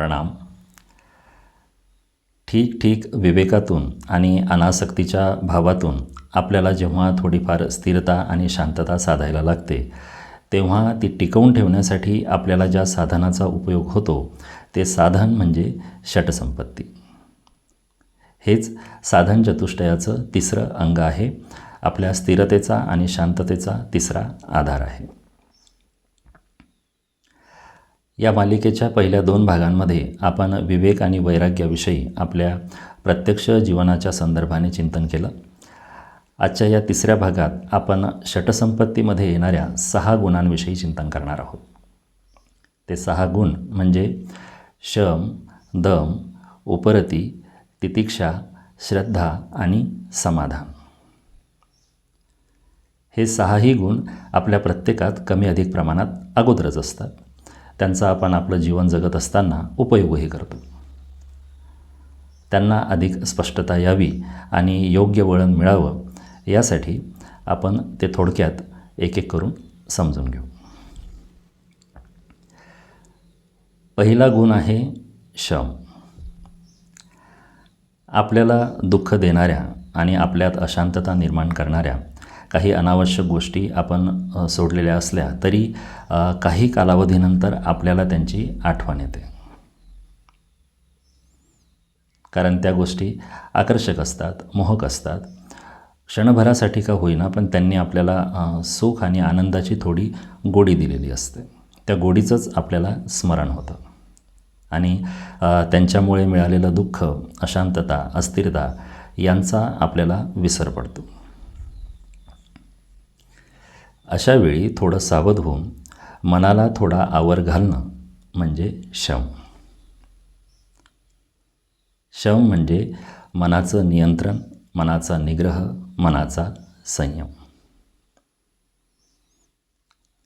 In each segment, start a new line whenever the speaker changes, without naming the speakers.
प्रणाम. ठीक ठीक विवेकातून आणि अनासक्तीच्या भावातून आपल्याला जेव्हा थोडीफार स्थिरता आणि शांतता साधायला लागते तेव्हा ती टिकवून ठेवण्यासाठी आपल्याला ज्या साधनाचा उपयोग होतो ते साधन म्हणजे षटसंपत्ती. हेच साधन चतुष्टयाचं तिसरं अंग आहे. आपल्या स्थिरतेचा आणि शांततेचा तिसरा आधार आहे. या मालिकेच्या पहिल्या दोन भागांमध्ये आपण विवेक आणि वैराग्याविषयी आपल्या प्रत्यक्ष जीवनाच्या संदर्भाने चिंतन केलं. आजच्या या तिसऱ्या भागात आपण षटसंपत्तीमध्ये येणाऱ्या सहा गुणांविषयी चिंतन करणार आहोत. ते सहा गुण म्हणजे शम दम उपरती तितिक्षा श्रद्धा आणि समाधान. हे सहाही गुण आपल्या प्रत्येकात कमी अधिक प्रमाणात अगोदरच असतात. त्यांचा आपण आपलं जीवन जगत असताना उपयोगही करतो. त्यांना अधिक स्पष्टता यावी आणि योग्य वळण मिळावं यासाठी आपण ते थोडक्यात एक एक करून समजून घेऊ. पहिला गुण आहे शम आपल्याला दुःख देणाऱ्या आणि आपल्यात अशांतता निर्माण करणाऱ्या काही अनावश्यक गोष्टी आपण सोडलेल्या असल्या तरी काही कालावधीनंतर आपल्याला त्यांची आठवण येते. कारण त्या गोष्टी आकर्षक असतात मोहक असतात. क्षणभरासाठी का होईना पण त्यांनी आपल्याला सुख आणि आनंदाची थोडी गोडी दिलेली असते. त्या गोडीचंच आपल्याला स्मरण होतं. आणि त्यांच्यामुळे मिळालेलं दुःख अशांतता अस्थिरता यांचा आपल्याला विसर पडतो. अशा वेळी थोडं सावध होऊन मनाला थोडा आवर घालणं म्हणजे शम. शम म्हणजे मनाचं नियंत्रण मनाचा निग्रह मनाचा संयम.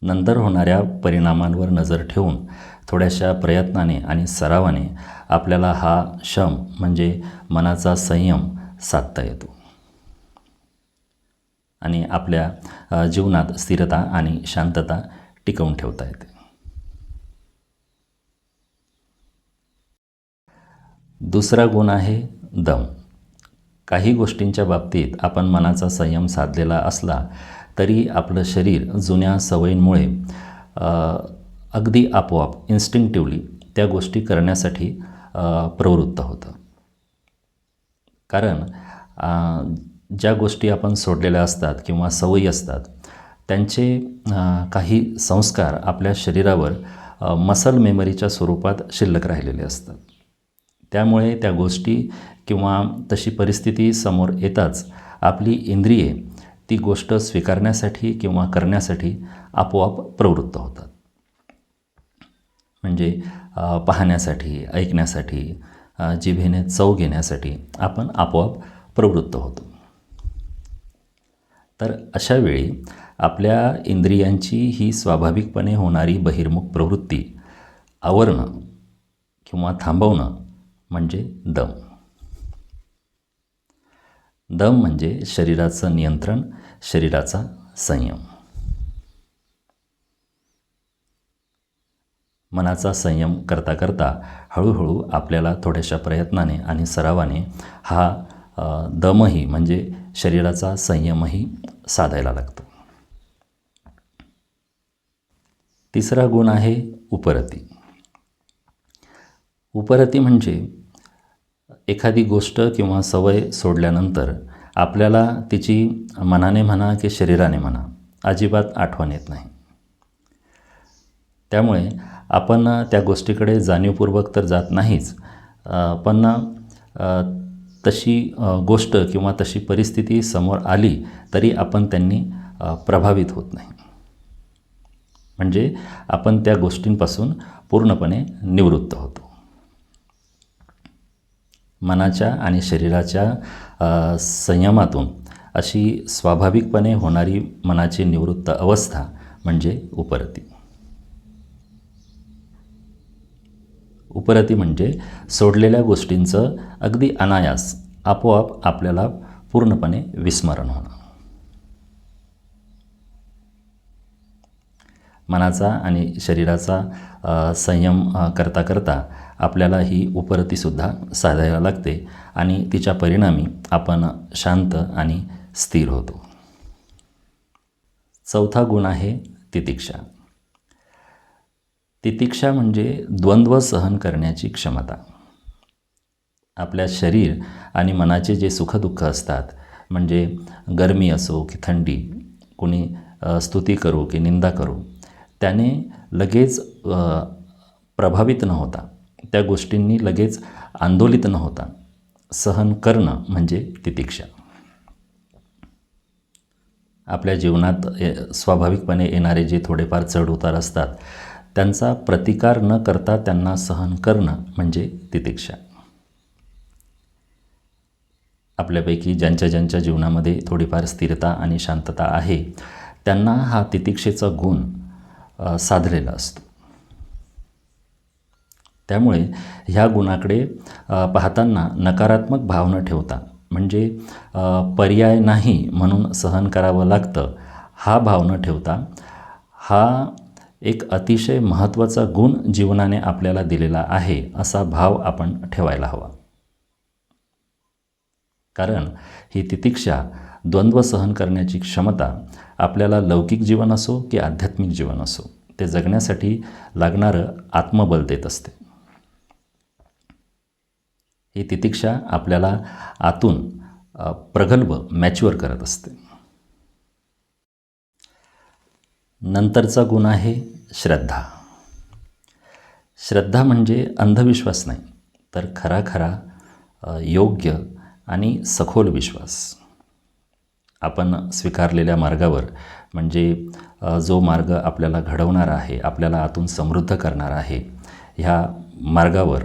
नंतर होणाऱ्या परिणामांवर नजर ठेवून थोड्याशा प्रयत्नाने आणि सरावाने आपल्याला हा शम म्हणजे मनाचा संयम साधता येतो. आणि आपल्या जीवनात स्थिरता आणि शांतता टिकवून ठेवता येते. दुसरा गुण आहे दम. काही गोष्टींच्या बाबतीत आपण मनाचा संयम साधलेला असला तरी आपलं शरीर जुन्या सवयींमुळे अगदी आपोआप इन्स्टिंक्टिवली त्या गोष्टी करण्यासाठी प्रवृत्त होतं. कारण ज्या गोष्टी आपण सोडलेल्या असतात किंवा सवयी असतात त्यांचे काही संस्कार आपल्या शरीरावर मसल मेमरीच्या स्वरूपात शिल्लक राहिलेले असतात. त्यामुळे त्या गोष्टी किंवा तशी परिस्थिती समोर येताच आपली इंद्रिये ती गोष्ट स्वीकारण्यासाठी किंवा करण्यासाठी आपोआप प्रवृत्त होतात. म्हणजे पाहण्यासाठी ऐकण्यासाठी जिभेने चव घेण्यासाठी आपण आपोआप प्रवृत्त होतो. तर अशावेळी आपल्या इंद्रियांची ही स्वाभाविकपणे होणारी बहिर्मुख प्रवृत्ती आवरणं किंवा थांबवणं म्हणजे दम. दम म्हणजे शरीराचं नियंत्रण शरीराचा संयम. मनाचा संयम करता करता हळूहळू आपल्याला थोड्याशा प्रयत्नाने आणि सरावाने हा दमही म्हणजे शरीराचा संयमही साधायला लागतो. तिसरा गुण आहे उपरती. उपरती म्हणजे एखादी गोष्ट किंवा सवय सोडल्यानंतर आपल्याला तिची मनाने म्हणा की शरीराने म्हणा अजिबात आठवण येत नाही. त्यामुळे आपण त्या गोष्टीकडे जाणीवपूर्वक तर जात नाहीच पण तशी गोष्ट किंवा तशी परिस्थिती समोर आली तरी आपण त्यांनी प्रभावित होत नाही. म्हणजे आपण त्या गोष्टींपासून पूर्णपणे निवृत्त होतो. मनाच्या आणि शरीराच्या संयमातून अशी स्वाभाविकपणे होणारी मनाची निवृत्त अवस्था म्हणजे उपरती. उपरती म्हणजे सोडलेल्या गोष्टींचं अगदी अनायास आपोआप आपल्याला पूर्णपणे विस्मरण होणं मनाचा आणि शरीराचा संयम करता करता आपल्याला ही उपरतीसुद्धा साधायला लागते आणि तिच्या परिणामी आपण शांत आणि स्थिर होतो. चौथा गुण आहे तितिक्षा. तितिक्षा म्हणजे द्वंद्व सहन करण्याची क्षमता. आपल्या शरीर आणि मनाचे जे सुखदुःख असतात म्हणजे गरमी असो की थंडी कोणी स्तुती करू की निंदा करू त्याने लगेच प्रभावित न होता त्या गोष्टींनी लगेच आंदोलित न होता सहन करणं म्हणजे तितिक्षा. आपल्या जीवनात स्वाभाविकपणे येणारे जे थोडेफार चढ उतार असतात त्यांचा प्रतिकार न करता त्यांना सहन करणं म्हणजे तितिक्षा. आपल्यापैकी ज्यांच्या ज्यांच्या जीवनामध्ये थोडीफार स्थिरता आणि शांतता आहे त्यांना हा तितिक्षेचा गुण साधलेला असतो. त्यामुळे ह्या गुणाकडे पाहताना नकारात्मक भावना ठेवता म्हणजे पर्याय नाही म्हणून सहन करावं लागतं हा भाव न ठेवता हा एक अतिशय महत्त्वाचा गुण जीवनाने आपल्याला दिलेला आहे असा भाव आपण ठेवायला हवा. कारण ही तितिक्षा द्वंद्व सहन करण्याची क्षमता आपल्याला लौकिक जीवन असो की आध्यात्मिक जीवन असो ते जगण्यासाठी लागणारं आत्मबल देत असते. ही तितिक्षा आपल्याला आतून प्रगल्भ मॅच्युअर करत असते. नंतरचा गुण आहे श्रद्धा. श्रद्धा म्हणजे अंधविश्वास नाही तर खरा खरा योग्य आणि सखोल विश्वास. आपण स्वीकारलेल्या मार्गावर म्हणजे जो मार्ग आपल्याला घडवणारा आहे आपल्याला आतून समृद्ध करणार आहे ह्या मार्गावर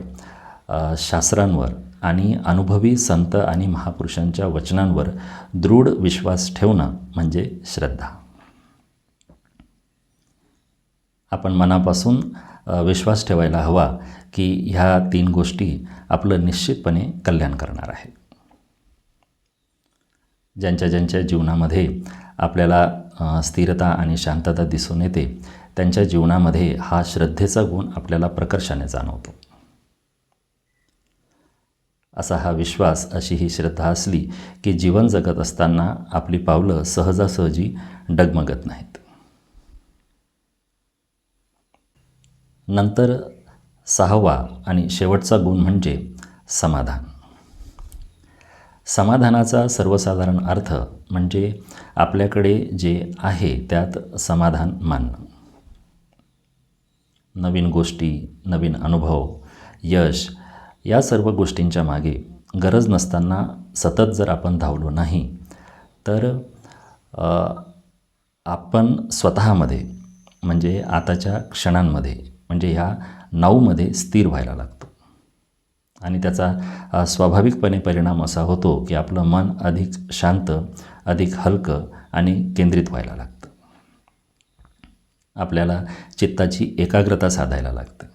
शास्त्रांवर आणि अनुभवी संत आणि महापुरुषांच्या वचनांवर दृढ विश्वास ठेवणं म्हणजे श्रद्धा. आपण मनापासून विश्वास ठेवायला हवा की ह्या तीन गोष्टी आपलं निश्चितपणे कल्याण करणार आहे ज्यांच्या ज्यांच्या जीवनामध्ये आपल्याला स्थिरता आणि शांतता दिसून येते त्यांच्या जीवनामध्ये हा श्रद्धेचा गुण आपल्याला प्रकर्षाने जाणवतो. असा हा विश्वास अशी ही श्रद्धा असली की जीवन जगत असताना आपली पावलं सहजासहजी डगमगत नाहीत. नंतर सहावा आणि शेवटचा गुण म्हणजे समाधान. समाधानाचा सर्वसाधारण अर्थ म्हणजे आपल्याकडे जे आहे त्यात समाधान मानणं. नवीन गोष्टी नवीन अनुभव यश या सर्व गोष्टींच्या मागे गरज नसताना सतत जर आपण धावलो नाही तर आपण स्वतःमध्ये म्हणजे आताच्या क्षणांमध्ये म्हणजे ह्या नाऊमध्ये स्थिर व्हायला लागतो. आणि त्याचा स्वाभाविकपणे परिणाम असा होतो की आपलं मन अधिक शांत अधिक हलकं आणि केंद्रित व्हायला लागतं. आपल्याला चित्ताची एकाग्रता साधायला लागते.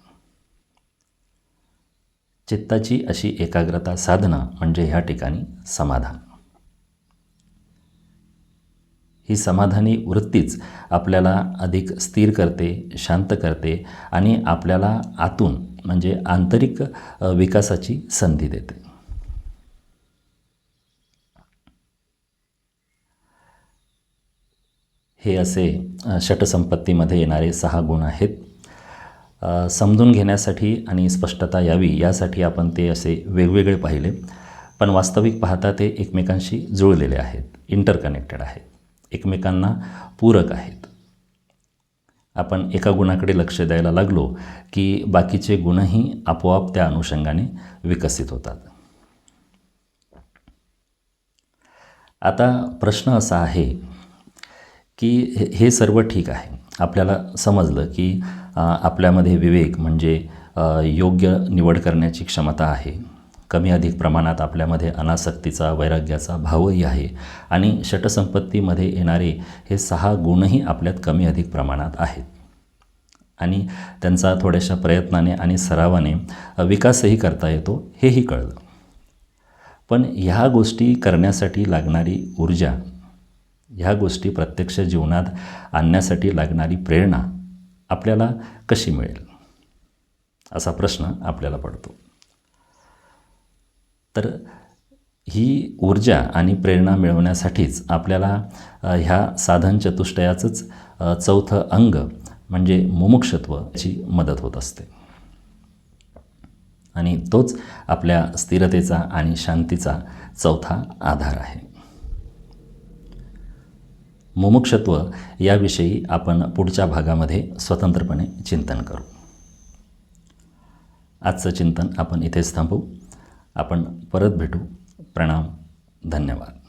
चित्ताची अशी एकाग्रता साधणं म्हणजे ह्या ठिकाणी समाधान. ही समाधानी वृत्तीच आपल्याला अधिक स्थिर करते शांत करते आणि आपल्याला आतून म्हणजे आंतरिक विकासाची संधी देते. हे असे षटसंपत्तीमध्ये येणारे सहा गुण आहेत. समजून घेण्यासाठी आणि स्पष्टता यावी यासाठी आपण ते असे वेगवेगळे पाहिले. पण वास्तविक पाहता ते एकमेकांशी जुळलेले आहेत इंटरकनेक्टेड आहेत. एकमेकांना पूरक आहेत. आपण एका गुणाकडे लक्ष द्यायला लागलो की बाकीचे गुणही आपोआप त्या अनुषंगाने विकसित होतात. आता प्रश्न असा आहे की हे हे सर्व ठीक आहे. आपल्याला समजलं की आपल्यामध्ये विवेक म्हणजे योग्य निवड करण्याची क्षमता आहे. कमी अधिक प्रमाणात आपल्यामध्ये अनासक्तीचा वैराग्याचा भावही आहे. आणि षटसंपत्तीमध्ये येणारे हे सहा गुणही आपल्यात कमी अधिक प्रमाणात आहेत. आणि त्यांचा थोड्याशा प्रयत्नाने आणि सरावाने विकासही करता येतो हेही कळलं. पण ह्या गोष्टी करण्यासाठी लागणारी ऊर्जा ह्या गोष्टी प्रत्यक्ष जीवनात आणण्यासाठी लागणारी प्रेरणा आपल्याला कशी मिळेल? असा प्रश्न आपल्याला पडतो. तर ही ऊर्जा आणि प्रेरणा मिळवण्यासाठीच आपल्याला ह्या साधन चतुष्टयाचंच चौथं अंग म्हणजे मुमुक्षत्वची मदत होत असते. आणि तोच आपल्या स्थिरतेचा आणि शांतीचा चौथा आधार आहे. मुमुक्षत्व याविषयी आपण पुढच्या भागामध्ये स्वतंत्रपणे चिंतन करू. आजचं चिंतन आपण इथेच थांबू. आपण परत भेटू. प्रणाम. धन्यवाद.